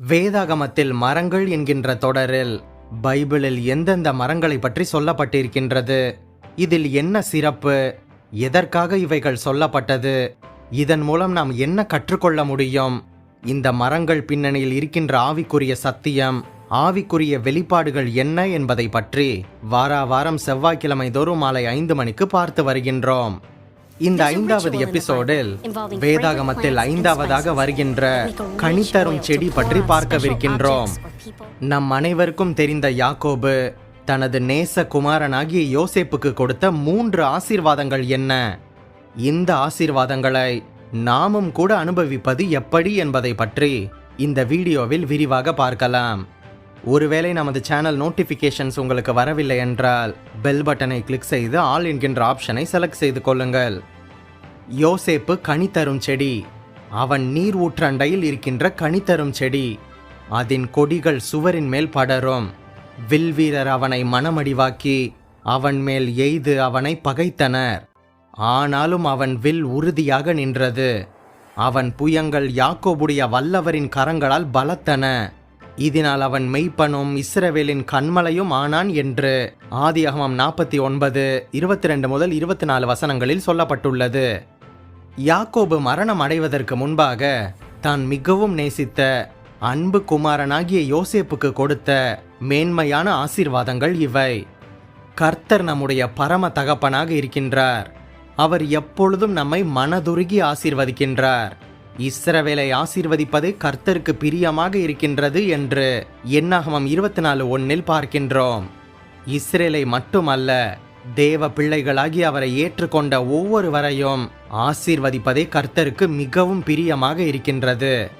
வேதாகமத்தில் மரங்கள் என்கின்ற தொடரில் பைபிளில் எந்தெந்த மரங்களை பற்றி சொல்லப்பட்டிருக்கின்றது? இதில் என்ன சிறப்பு? எதற்காக இவைகள் சொல்லப்பட்டது? இதன் மூலம் நாம் என்ன கற்றுக்கொள்ள முடியும்? இந்த மரங்கள் பின்னணியில் இருக்கின்ற ஆவிக்குரிய சத்தியம் ஆவிக்குரிய வெளிப்பாடுகள் என்ன என்பதை பற்றி வாரா வாரம் செவ்வாய்க்கிழமை தோறும் மாலை ஐந்து மணிக்கு பார்த்து வருகின்றோம். இந்த ஐந்தாவது எபிசோடில் வேதாகமத்தில் ஐந்தாவதாக வருகின்ற கனித்தரும் செடி பற்றி பார்க்கவிருக்கின்றோம். நம் அனைவருக்கும் தெரிந்த யாக்கோபு தனது நேச குமாரனாகிய யோசேப்புக்கு கொடுத்த மூன்று ஆசீர்வாதங்கள் என்ன? இந்த ஆசீர்வாதங்களை நாமும் கூட அனுபவிப்பது எப்படி என்பதை பற்றி இந்த வீடியோவில் விரிவாக பார்க்கலாம். ஒருவேளை நமது சேனல் நோட்டிஃபிகேஷன்ஸ் உங்களுக்கு வரவில்லை என்றால் பெல் பட்டனை கிளிக் செய்து ஆல் என்கின்ற ஆப்ஷனை செலக்ட் செய்து கொள்ளுங்கள். யோசேப்பு கனி தரும் செடி. அவன் நீர் ஊற்றண்டையில் இருக்கின்ற கனி தரும் செடி. அதன் கொடிகள் சுவரின் மேல் படரும். வில்வீரர் அவனை மனமடிவாக்கி அவன் மேல் எய்து அவனை பகைத்தனர். ஆனாலும் அவன் வில் உறுதியாக நின்றது. அவன் புயங்கள் யாக்கோபுடைய வல்லவரின் கரங்களால் பலத்தன. இதனால் அவன் மெய்ப்பனும் இஸ்ரவேலின் கண்மலையும் ஆனான் என்று ஆதியகமம் நாற்பத்தி ஒன்பது இருபத்தி ரெண்டு முதல் இருபத்தி நாலு வசனங்களில் சொல்லப்பட்டுள்ளது. யாக்கோபு மரணம் அடைவதற்கு முன்பாக தான் மிகவும் நேசித்த அன்பு குமாரனாகிய யோசேப்புக்கு கொடுத்த மேன்மையான ஆசீர்வாதங்கள் இவை. கர்த்தர் நம்முடைய பரம தகப்பனாக இருக்கின்றார். அவர் எப்பொழுதும் நம்மை மனதுருகி ஆசீர்வதிக்கின்றார். இஸ்ரவேலை ஆசீர்வதிப்பது கர்த்தருக்கு பிரியமாக இருக்கின்றது என்று எண்ணாகமம் இருபத்தி நாலு ஒன்னில் பார்க்கின்றோம். இஸ்ரேலை மட்டுமல்ல தேவ பிள்ளைகளாகி அவரை ஏற்றுக்கொண்ட ஒவ்வொருவரையும் ஆசீர்வதிப்பதே கர்த்தருக்கு மிகவும் பிரியமாக இருக்கின்றது.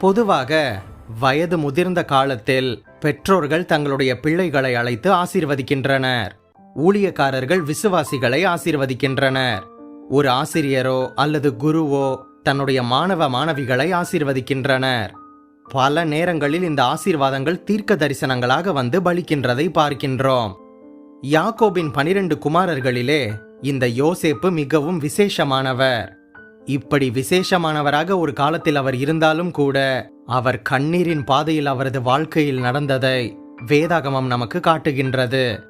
பொதுவாக வயது முதிர்ந்த காலத்தில் பெற்றோர்கள் தங்களுடைய பிள்ளைகளை அழைத்து ஆசீர்வதிக்கின்றனர். ஊழியக்காரர்கள் விசுவாசிகளை ஆசீர்வதிக்கின்றனர். ஒரு ஆசிரியரோ அல்லது குருவோ தன்னுடைய மாணவ மாணவிகளை ஆசீர்வதிக்கின்றனர். பல நேரங்களில் இந்த ஆசீர்வாதங்கள் தீர்க்க தரிசனங்களாக வந்து பலிக்கின்றதை பார்க்கின்றோம். யாக்கோபின் பனிரெண்டு குமாரர்களிலே இந்த யோசேப்பு மிகவும் விசேஷமானவர். இப்படி விசேஷமானவராக ஒரு காலத்தில் அவர் இருந்தாலும் கூட அவர் கண்ணீரின் பாதையில் அவரது வாழ்க்கையில் நடந்ததை வேதாகமம் நமக்கு காட்டுகின்றது.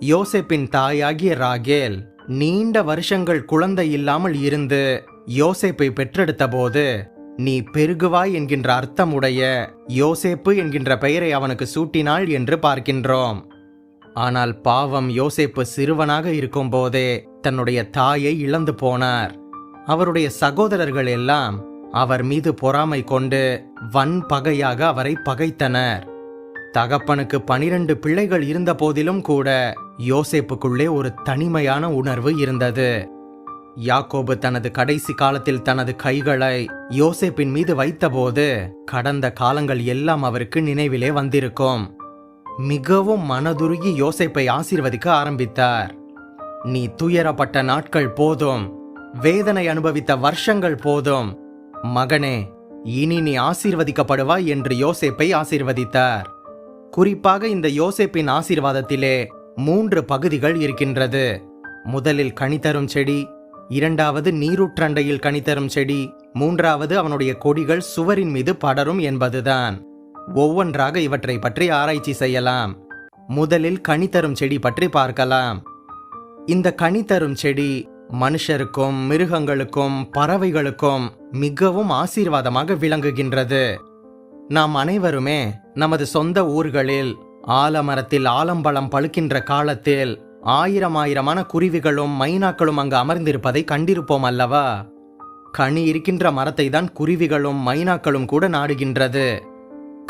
யோசேப்பின் தாயாகிய ராகேல் நீண்ட வருஷங்கள் குழந்தை இல்லாமல் இருந்து யோசேப்பை பெற்றெடுத்தபோது நீ பெருகுவாய் என்கின்ற அர்த்தமுடைய யோசேப்பு என்கின்ற பெயரை அவனுக்கு சூட்டினாள் என்று பார்க்கின்றோம். ஆனால் பாவம் யோசேப்பு சிறுவனாக இருக்கும்போதே தன்னுடைய தாயை இழந்து போனார். அவருடைய சகோதரர்கள் எல்லாம் அவர் மீது பொறாமை கொண்டு வன் பகையாக அவரை பகைத்தனர். தகப்பனுக்கு பனிரெண்டு பிள்ளைகள் இருந்த போதிலும் கூட யோசேப்புக்குள்ளே ஒரு தனிமையான உணர்வு இருந்தது. யாக்கோபு தனது கடைசி காலத்தில் தனது கைகளை யோசேப்பின் மீது வைத்தபோது கடந்த காலங்கள் எல்லாம் அவருக்கு நினைவிலே வந்திருக்கும். மிகவும் மனதுருகி யோசேப்பை ஆசீர்வதிக்க ஆரம்பித்தார். நீ துயரப்பட்ட நாட்கள் போதும் வேதனை அனுபவித்த வருஷங்கள் போதும். மகனே இனி நீ ஆசீர்வதிக்கப்படுவாய் என்று யோசேப்பை ஆசீர்வதித்தார். குறிப்பாக இந்த யோசேப்பின் ஆசீர்வாதத்திலே மூன்று பகுதிகள் இருக்கின்றது. முதலில் கனிதரும் செடி இரண்டாவது நீரூற்றண்டையில் கனித்தரும் செடி மூன்றாவது அவனுடைய கொடிகள் சுவரின் மீது படரும் என்பதுதான். ஒவ்வொன்றாக இவற்றை பற்றி ஆராய்ச்சி செய்யலாம். முதலில் கனித்தரும் செடி பற்றி பார்க்கலாம். இந்த கனித்தரும் செடி மனுஷருக்கும் மிருகங்களுக்கும் பறவைகளுக்கும் மிகவும் ஆசீர்வாதமாக விளங்குகின்றது. நாம் அனைவருமே நமது சொந்த ஊர்களில் ஆலமரத்தில் ஆலம்பழம் பழுக்கின்ற காலத்தில் ஆயிரம் ஆயிரமான குருவிகளும் மைனாக்களும் அங்கு அமர்ந்திருப்பதை கண்டிருப்போம் அல்லவா? கனி இருக்கின்ற மரத்தை தான் குருவிகளும் மைனாக்களும் கூட நாடுகின்றது.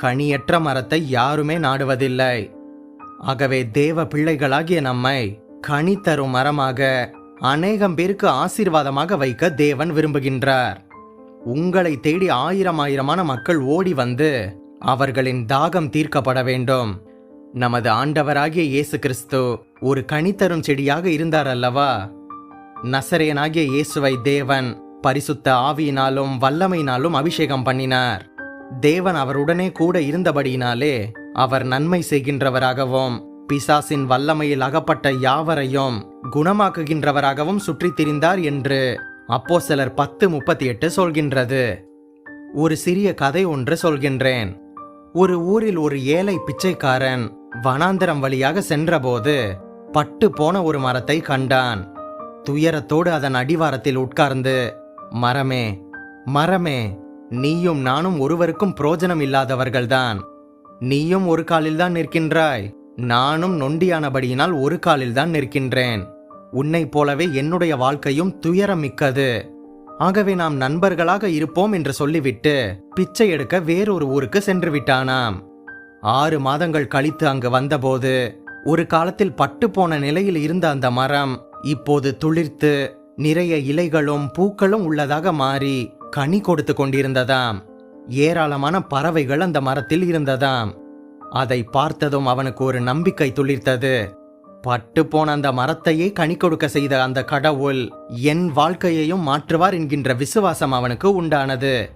கனியற்ற மரத்தை யாருமே நாடுவதில்லை. ஆகவே தேவ பிள்ளைகளாகிய நம்மை கனி தரும் மரமாக அநேகம் பேருக்கு ஆசீர்வாதமாக வைக்க தேவன் விரும்புகின்றார். உங்களை தேடி ஆயிரம் ஆயிரமான மக்கள் ஓடி வந்து அவர்களின் தாகம் தீர்க்கப்பட வேண்டும். நமது ஆண்டவராகிய இயேசு கிறிஸ்து ஒரு கனித்தரும் செடியாக இருந்தார் அல்லவா? நசரேனாகிய இயேசுவை தேவன் பரிசுத்த ஆவியினாலும் வல்லமையினாலும் அபிஷேகம் பண்ணினார். தேவன் அவருடனே கூட இருந்தபடியினாலே அவர் நன்மை செய்கின்றவராகவும் பிசாசின் வல்லமையில் அகப்பட்ட யாவரையும் குணமாக்குகின்றவராகவும் சுற்றித் திரிந்தார் என்று அப்போ சிலர் பத்து முப்பத்தி எட்டு சொல்கின்றது. ஒரு சிறிய கதை ஒன்று சொல்கின்றேன். ஒரு ஊரில் ஒரு ஏழை பிச்சைக்காரன் வனாந்தரம் வழியாக சென்றபோது பட்டு போன ஒரு மரத்தை கண்டான். துயரத்தோடு அதன் அடிவாரத்தில் உட்கார்ந்து மரமே மரமே நீயும் நானும் ஒருவருக்கும் புரோஜனம் இல்லாதவர்கள்தான். நீயும் ஒரு காலில்தான் நிற்கின்றாய். நானும் நொண்டியானபடியினால் ஒரு காலில்தான் நிற்கின்றேன். உன்னைப் போலவே என்னுடைய வாழ்க்கையும் துயரமிக்கது. ஆகவே நாம் நண்பர்களாக இருப்போம் என்று சொல்லிவிட்டு பிச்சை எடுக்க வேறொரு ஊருக்கு சென்று விட்டானாம் ஆறு மாதங்கள் கழித்து அங்கு வந்தபோது ஒரு காலத்தில் பட்டு போன நிலையில் இருந்த அந்த மரம் இப்போது துளிர்த்து நிறைய இலைகளும் பூக்களும் உள்ளதாக மாறி கனி கொடுத்து கொண்டிருந்ததாம். ஏராளமான பறவைகள் அந்த மரத்தில் இருந்ததாம். அதை பார்த்ததும் அவனுக்கு ஒரு நம்பிக்கை துளிர்த்தது. பட்டு போன அந்த மரத்தையே கனி கொடுக்க செய்த அந்த கடவுள் என் வாழ்க்கையையும் மாற்றுவார் என்கின்ற விசுவாசம் அவனுக்கு உண்டானது.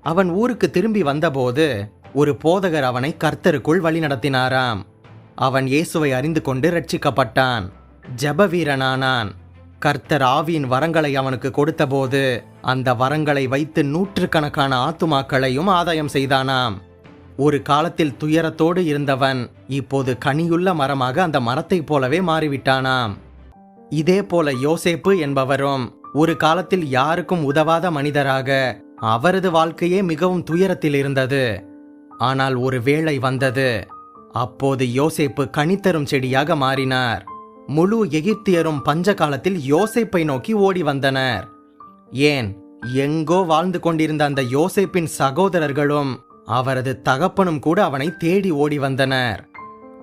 அவன் ஊருக்கு திரும்பி வந்தபோது ஒரு போதகர் அவனை கர்த்தருக்குள் வழிநடத்தினாராம் அவன் இயேசுவை அறிந்து கொண்டு ரட்சிக்கப்பட்டான் ஜெப வீரனானான் கர்த்தர் ஆவியின் வரங்களை அவனுக்கு கொடுத்தபோது அந்த வரங்களை வைத்து நூற்றுக்கணக்கான ஆத்துமாக்களையும் ஆதாயம் செய்தானாம். ஒரு காலத்தில் துயரத்தோடு இருந்தவன் இப்போது கனியுள்ள மரமாக அந்த மரத்தைப் போலவே மாறிவிட்டானாம். இதே போல யோசேப்பு என்பவரும் ஒரு காலத்தில் யாருக்கும் உதவாத மனிதராக அவரது வாழ்க்கையே மிகவும் துயரத்தில் இருந்தது. ஆனால் ஒரு வேளை வந்தது. அப்போது யோசேப்பு கனித்தரும் செடியாக மாறினார். முழு எகிப்தியரும் பஞ்ச காலத்தில் யோசேப்பை நோக்கி ஓடி வந்தனர். ஏன் எங்கோ வாழ்ந்து கொண்டிருந்த அந்த யோசேப்பின் சகோதரர்களும் அவரது தகப்பனும் கூட அவனை தேடி ஓடி வந்தனர்.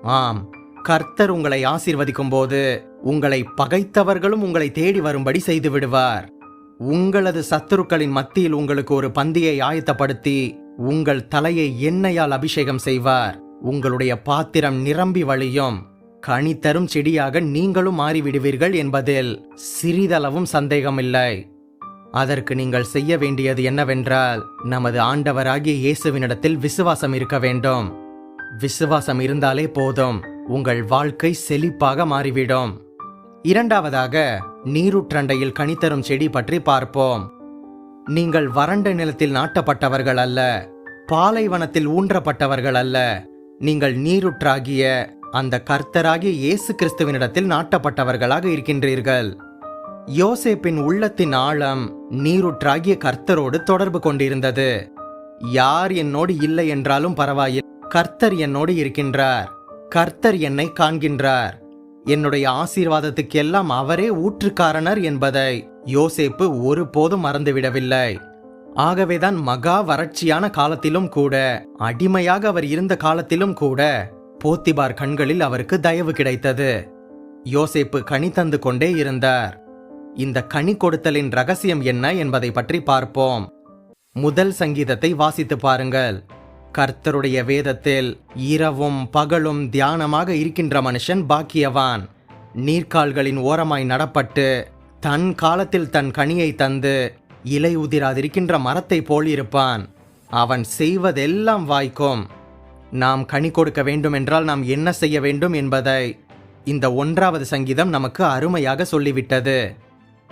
ஆம் கர்த்தர் உங்களை ஆசீர்வதிக்கும் போது உங்களை பகைத்தவர்களும் உங்களை தேடி வரும்படி செய்து விடுவார். உங்களது சத்துருக்களின் மத்தியில் உங்களுக்கு ஒரு பந்தியை ஆயத்தப்படுத்தி உங்கள் தலையை எண்ணெயால் அபிஷேகம் செய்வார். உங்களுடைய பாத்திரம் நிரம்பி வழியும். கனி தரும் செடியாக நீங்களும் மாறிவிடுவீர்கள் என்பதில் சிறிதளவும் சந்தேகமில்லை. அதற்கு நீங்கள் செய்ய வேண்டியது என்னவென்றால் நமது ஆண்டவராகிய இயேசுவினிடத்தில் விசுவாசம் இருக்க வேண்டும். விசுவாசம் இருந்தாலே போதும். உங்கள் வாழ்க்கை செழிப்பாக மாறிவிடும். இரண்டாவதாக நீருற்றண்டையில் கனித்தரும் செடி பற்றி பார்ப்போம். நீங்கள் வறண்ட நிலத்தில் நாட்டப்பட்டவர்கள் அல்ல பாலைவனத்தில் ஊன்றப்பட்டவர்கள் அல்ல. நீங்கள் நீருற்றாகிய அந்த கர்த்தராகிய இயேசு கிறிஸ்துவினிடத்தில் நாட்டப்பட்டவர்களாக இருக்கின்றீர்கள். யோசேப்பின் உள்ளத்தின் ஆழம் நீருற்றாகிய கர்த்தரோடு தொடர்பு கொண்டிருந்தது. யார் என்னோடு இல்லை என்றாலும் பரவாயில்லை. கர்த்தர் என்னோடு இருக்கின்றார். கர்த்தர் என்னை காண்கின்றார். என்னுடைய ஆசீர்வாதத்துக்கெல்லாம் அவரே ஊற்றுக்காரணர் என்பதை யோசேப்பு ஒருபோதும் மறந்துவிடவில்லை. ஆகவேதான் மகா வறட்சியான காலத்திலும் கூட அடிமையாக அவர் இருந்த காலத்திலும் கூட போத்திபார் கண்களில் அவருக்கு தயவு கிடைத்தது. யோசேப்பு கனி தந்து கொண்டே இருந்தார். இந்த கனி கொடுத்தலின் ரகசியம் என்ன என்பதை பற்றி பார்ப்போம். முதல் சங்கீதத்தை வாசித்து பாருங்கள். கர்த்தருடைய வேதத்தில் இரவும் பகலும் தியானமாக இருக்கின்ற மனுஷன் பாக்கியவான். நீர்க்கால்களின் ஓரமாய் நடப்பட்டு தன் காலத்தில் தன் கனியை தந்து இலை உதிராதிருக்கின்ற மரத்தைப் போல் இருப்பான். அவன் செய்வதெல்லாம் வாய்க்கும். நாம் கனி கொடுக்க வேண்டுமென்றால் நாம் என்ன செய்ய வேண்டும் என்பதை இந்த ஒன்றாவது சங்கீதம் நமக்கு அருமையாக சொல்லிவிட்டது.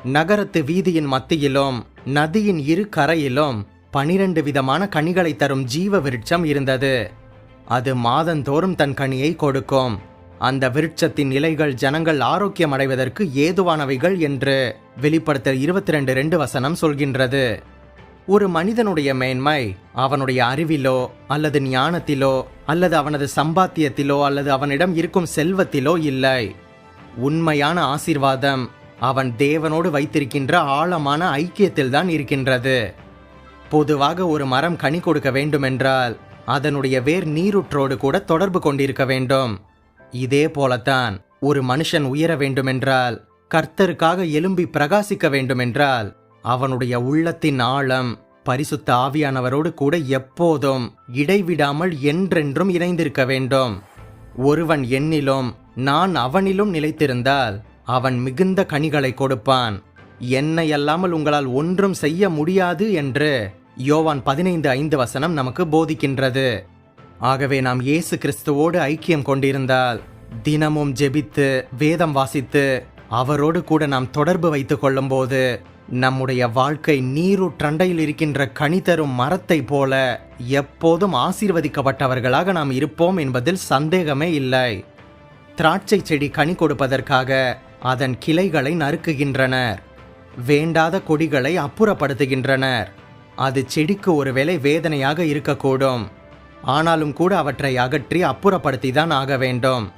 நகரத்து வீதியின் மத்தியிலும் நதியின் இரு கரையிலும் பனிரெண்டு விதமான கனிகளை தரும் ஜீவ விருட்சம் இருந்தது. அது மாதந்தோறும் தன் கனியை கொடுக்கும். அந்த விருட்சத்தின் இலைகள் ஜனங்கள் ஆரோக்கியம் அடைவதற்கு ஏதுவானவைகள் என்று வெளிப்படுத்தல் இருபத்தி ரெண்டு ரெண்டு வசனம் சொல்கின்றது. ஒரு மனிதனுடைய மேன்மை அவனுடைய அறிவிலோ அல்லது ஞானத்திலோ அல்லது அவனது சம்பாத்தியத்திலோ அல்லது அவனிடம் இருக்கும் செல்வத்திலோ இல்லை. உண்மையான ஆசீர்வாதம் அவன் தேவனோடு வைத்திருக்கின்ற ஆழமான ஐக்கியத்தில்தான் இருக்கின்றது. பொதுவாக ஒரு மரம் கனி கொடுக்க வேண்டுமென்றால் அதனுடைய வேர் நீருற்றோடு கூட தொடர்பு கொண்டிருக்க வேண்டும். இதே போலத்தான் ஒரு மனுஷன் உயர வேண்டுமென்றால் கர்த்தருக்காக எலும்பி பிரகாசிக்க வேண்டுமென்றால் அவனுடைய உள்ளத்தின் ஆழம் பரிசுத்த ஆவியானவரோடு கூட எப்போதும் இடைவிடாமல் என்றென்றும் இணைந்திருக்க வேண்டும். ஒருவன் என்னிலும் நான் அவனிலும் நிலைத்திருந்தால் அவன் மிகுந்த கனிகளை கொடுப்பான். என்னை அல்லாமல் உங்களால் ஒன்றும் செய்ய முடியாது என்று யோவான் பதினைந்து ஐந்து வசனம் நமக்கு போதிக்கின்றது. ஆகவே நாம் இயேசு கிறிஸ்துவோடு ஐக்கியம் கொண்டிருந்தால் தினமும் ஜெபித்து வேதம் வாசித்து அவரோடு கூட நாம் தொடர்பு வைத்து கொள்ளும்போது நம்முடைய வாழ்க்கை நீரூற்றண்டையில் இருக்கின்ற கனி தரும் மரத்தை போல எப்போதும் ஆசீர்வதிக்கப்பட்டவர்களாக நாம் இருப்போம் என்பதில் சந்தேகமே இல்லை. திராட்சை செடி கனி கொடுப்பதற்காக அதன் கிளைகளை நறுக்குகின்றனர். வேண்டாத கொடிகளை அப்புறப்படுத்துகின்றனர். அது செடிக்கு ஒருவேளை வேதனையாக இருக்கக்கூடும். ஆனாலும் கூட அவற்றை அகற்றி அப்புறப்படுத்தி தான் ஆக வேண்டும்.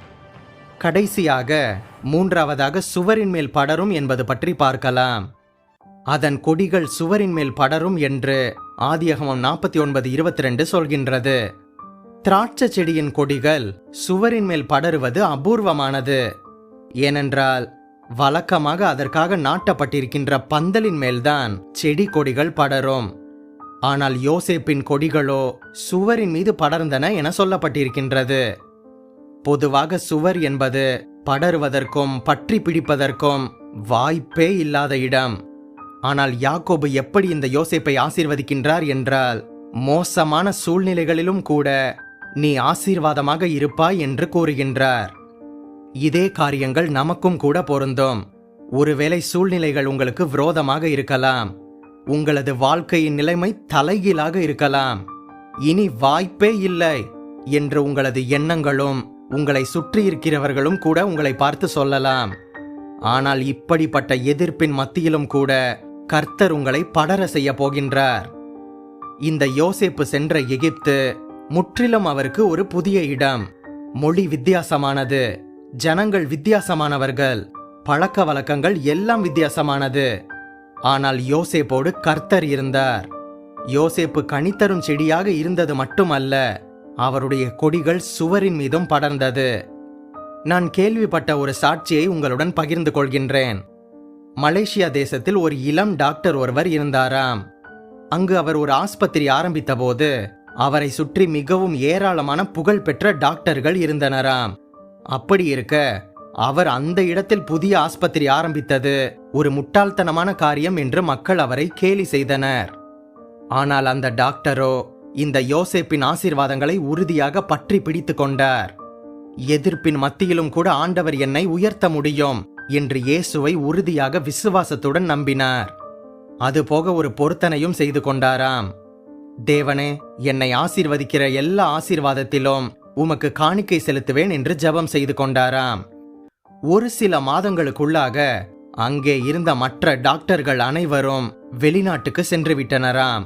கடைசியாக மூன்றாவதாக சுவரின் மேல் படரும் என்பது பற்றி பார்க்கலாம். அதன் கொடிகள் சுவரின் மேல் படரும் என்று ஆதியகமம் நாற்பத்தி ஒன்பது இருபத்தி ரெண்டு சொல்கின்றது. திராட்சை செடியின் கொடிகள் சுவரின் மேல் படருவது அபூர்வமானது. ஏனென்றால் வழக்கமாக அதற்காக நாட்டப்பட்டிருக்கின்ற பந்தலின் மேல்தான் செடி கொடிகள் படரும். ஆனால் யோசேப்பின் கொடிகளோ சுவரின் மீது படர்ந்தன என சொல்லப்பட்டிருக்கின்றது. பொதுவாக சுவர் என்பது படருவதற்கும் பற்றி பிடிப்பதற்கும் வாய்ப்பே இல்லாத இடம். ஆனால் யாக்கோபு எப்படி இந்த யோசேப்பை ஆசீர்வதிக்கின்றார் என்றால் மோசமான சூழ்நிலைகளிலும் கூட நீ ஆசீர்வாதமாக இருப்பாய் என்று கூறுகின்றார். இதே காரியங்கள் நமக்கும் கூட பொருந்தும். ஒருவேளை சூழ்நிலைகள் உங்களுக்கு விரோதமாக இருக்கலாம். உங்களது வாழ்க்கையின் நிலைமை தலைகீழாக இருக்கலாம். இனி வாய்ப்பே இல்லை என்று உங்களது எண்ணங்களும் உங்களை சுற்றி இருக்கிறவர்களும் கூட உங்களை பார்த்து சொல்லலாம். ஆனால் இப்படிப்பட்ட எதிர்ப்பின் மத்தியிலும் கூட கர்த்தர் உங்களை படர செய்ய போகின்றார். இந்த யோசேப்பு சென்ற எகிப்து முற்றிலும் அவருக்கு ஒரு புதிய இடம் மொழி வித்தியாசமானது. ஜனங்கள் வித்தியாசமானவர்கள். பழக்க வழக்கங்கள் எல்லாம் வித்தியாசமானது. ஆனால் யோசேப்போடு கர்த்தர் இருந்தார். யோசேப்பு கனித்தரும் செடியாக இருந்தது மட்டுமல்ல அவருடைய கொடிகள் சுவரின் மீதும் படர்ந்தது. நான் கேள்விப்பட்ட ஒரு சாட்சியை உங்களுடன் பகிர்ந்து கொள்கின்றேன். மலேசியா தேசத்தில் ஒரு இளம் டாக்டர் ஒருவர் இருந்தாராம். அங்கு அவர் ஒரு ஆஸ்பத்திரி ஆரம்பித்தபோது அவரை சுற்றி மிகவும் ஏராளமான புகழ்பெற்ற டாக்டர்கள் இருந்தனராம். அப்படி இருக்க அவர் அந்த இடத்தில் புதிய ஆஸ்பத்திரி ஆரம்பித்தது ஒரு முட்டாள்தனமான காரியம் என்று மக்கள் அவரை கேலி செய்தனர். ஆனால் அந்த டாக்டரோ இந்த யோசேப்பின் ஆசீர்வாதங்களை உறுதியாக பற்றி பிடித்து கொண்டார். எதிர்ப்பின் மத்தியிலும் கூட ஆண்டவர் என்னை உயர்த்த முடியும் என்று இயேசுவை உறுதியாக விசுவாசத்துடன் நம்பினார். அதுபோக ஒரு பொருத்தனையும் செய்து கொண்டாராம். தேவனே என்னை ஆசீர்வதிக்கிற எல்லா ஆசீர்வாதத்திலும் உமக்கு காணிக்கை செலுத்துவேன் என்று ஜெபம் செய்து கொண்டாராம். ஒரு சில மாதங்களுக்குள்ளாக அங்கே இருந்த மற்ற டாக்டர்கள் அனைவரும் வெளிநாட்டுக்கு சென்று விட்டனராம்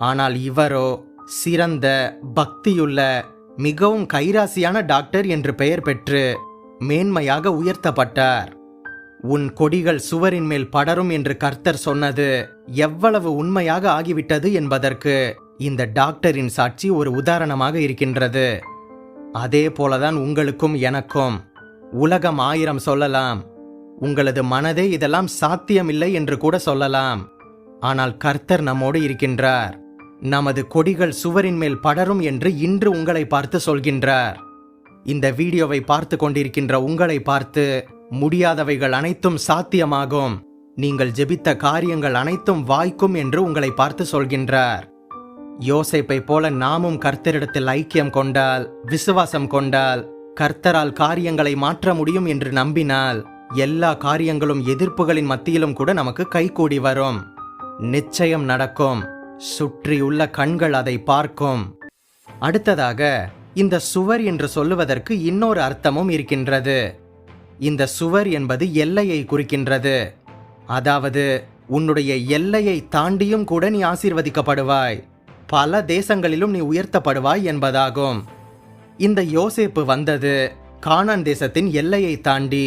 ஆனால் இவரோ சிறந்த பக்தியுள்ள மிகவும் கைராசியான டாக்டர் என்று பெயர் பெற்று மேன்மையாக உயர்த்தப்பட்டார். உன் கொடிகள் சுவரின் மேல் படரும் என்று கர்த்தர் சொன்னது எவ்வளவு உண்மையாக ஆகிவிட்டது என்பதற்கு இந்த டாக்டரின் சாட்சி ஒரு உதாரணமாக இருக்கின்றது. அதே போலதான் உங்களுக்கும் எனக்கும். உலகம் ஆயிரம் சொல்லலாம். உங்களது மனதே இதெல்லாம் சாத்தியமில்லை என்று கூட சொல்லலாம். ஆனால் கர்த்தர் நம்மோடு இருக்கின்றார். நமது கொடிகள் சுவரின் மேல் படரும் என்று இன்று உங்களை பார்த்து சொல்கின்றார். இந்த வீடியோவை பார்த்து கொண்டிருக்கின்ற உங்களை பார்த்து முடியாதவைகள் அனைத்தும் சாத்தியமாகும். நீங்கள் ஜெபித்த காரியங்கள் அனைத்தும் வாய்க்கும் என்று உங்களை பார்த்து சொல்கின்றார். யோசைப்பை போல நாமும் கர்த்தரிடத்தில் ஐக்கியம் கொண்டால் விசுவாசம் கொண்டால் கர்த்தரால் காரியங்களை மாற்ற முடியும் என்று நம்பினால் எல்லா காரியங்களும் எதிர்ப்புகளின் மத்தியிலும் கூட நமக்கு கைகூடி வரும். நிச்சயம் நடக்கும். சுற்றியுள்ள கண்கள் அதை பார்க்கும். அடுத்ததாக இந்த சுவர் என்று சொல்லுவதற்கு இன்னொரு அர்த்தமும் இருக்கின்றது. இந்த சுவர் என்பது எல்லையை குறிக்கின்றது. அதாவது உன்னுடைய எல்லையை தாண்டியும் கூட நீ ஆசீர்வதிக்கப்படுவாய். பல தேசங்களிலும் நீ உயர்த்தப்படுவாய் என்பதாகும். இந்த யோசேப்பு வந்தது. கானான் தேசத்தின் எல்லையை தாண்டி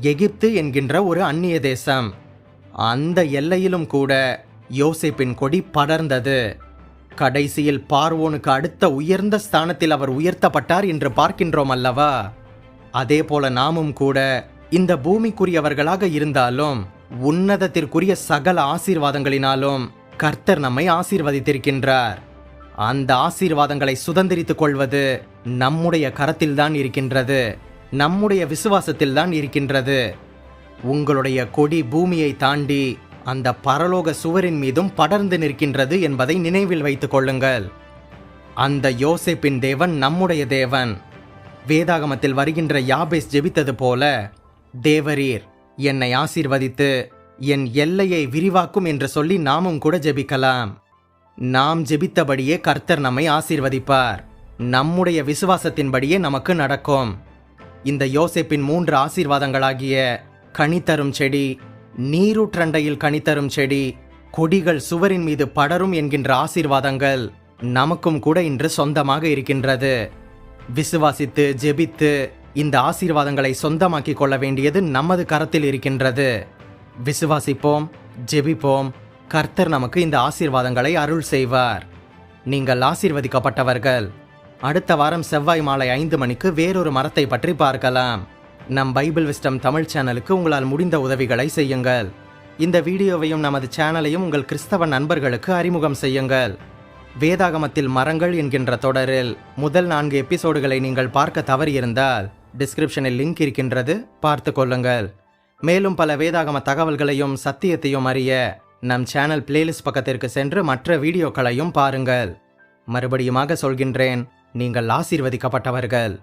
எகிப்து என்கின்ற ஒரு அந்நிய தேசம். அந்த எல்லையிலும் கூட யோசேப்பின் கொடி படர்ந்தது. கடைசியில் பார்வோனுக்கு அடுத்த உயர்ந்த ஸ்தானத்தில் அவர் உயர்த்தப்பட்டார் என்று பார்க்கின்றோம் அல்லவா? அதே போல நாமும் கூட இந்த பூமிக்குரியவர்களாக இருந்தாலும் உன்னதத்திற்குரிய சகல ஆசீர்வாதங்களினாலும் கர்த்தர் நம்மை ஆசீர்வதித்திருக்கின்றார். அந்த ஆசீர்வாதங்களை சுதந்திரித்துக் கொள்வது நம்முடைய கரத்தில்தான் இருக்கின்றது. நம்முடைய விசுவாசத்தில்தான் இருக்கின்றது. உங்களுடைய கொடி பூமியை தாண்டி அந்த பரலோக சுவரின் மீதும் படர்ந்து நிற்கின்றது என்பதை நினைவில் வைத்துக் கொள்ளுங்கள். அந்த யோசேப்பின் தேவன் நம்முடைய தேவன். வேதாகமத்தில் வருகின்ற யாபேஸ் ஜெபித்தது போல தேவரீர் என்னை ஆசீர்வதித்து என் எல்லையை விரிவாக்கும் என்று சொல்லி நாமும் கூட ஜெபிக்கலாம். நாம் ஜெபித்தபடியே கர்த்தர் நம்மை ஆசீர்வதிப்பார். நம்முடைய விசுவாசத்தின்படியே நமக்கு நடக்கும். இந்த யோசிப்பின் மூன்று ஆசீர்வாதங்களாகிய கனித்தரும் செடி நீரூற்றண்டையில் கனித்தரும் செடி கொடிகள் சுவரின் மீது படரும் என்கின்ற ஆசீர்வாதங்கள் நமக்கும் கூட இன்று சொந்தமாக இருக்கின்றது. விசுவாசித்து ஜெபித்து இந்த ஆசீர்வாதங்களை சொந்தமாக்கிக் கொள்ள வேண்டியது நமது கரத்தில் இருக்கின்றது. விசுவாசிப்போம் ஜெபிப்போம். கர்த்தர் நமக்கு இந்த ஆசீர்வாதங்களை அருள் செய்வார். நீங்கள் ஆசீர்வதிக்கப்பட்டவர்கள். அடுத்த வாரம் செவ்வாய் மாலை ஐந்து மணிக்கு வேறொரு மரத்தை பற்றி பார்க்கலாம். நம் பைபிள் விஸ்டம் தமிழ் சேனலுக்கு உங்களால் முடிந்த உதவிகளை செய்யுங்கள். இந்த வீடியோவையும் நமது சேனலையும் உங்கள் கிறிஸ்தவ நண்பர்களுக்கு அறிமுகம் செய்யுங்கள். வேதாகமத்தில் மரங்கள் என்கின்ற தொடரில் முதல் நான்கு எபிசோடுகளை நீங்கள் பார்க்க தவறியிருந்தால் டிஸ்கிரிப்ஷனில் லிங்க் இருக்கின்றது பார்த்து கொள்ளுங்கள். மேலும் பல வேதாகம தகவல்களையும் சத்தியத்தையும் அறிய நம் சேனல் பிளேலிஸ்ட் பக்கத்திற்கு சென்று மற்ற வீடியோக்களையும் பாருங்கள். மறுபடியுமாக சொல்கின்றேன் நீங்கள் ஆசீர்வதிக்கப்பட்டவர்கள்.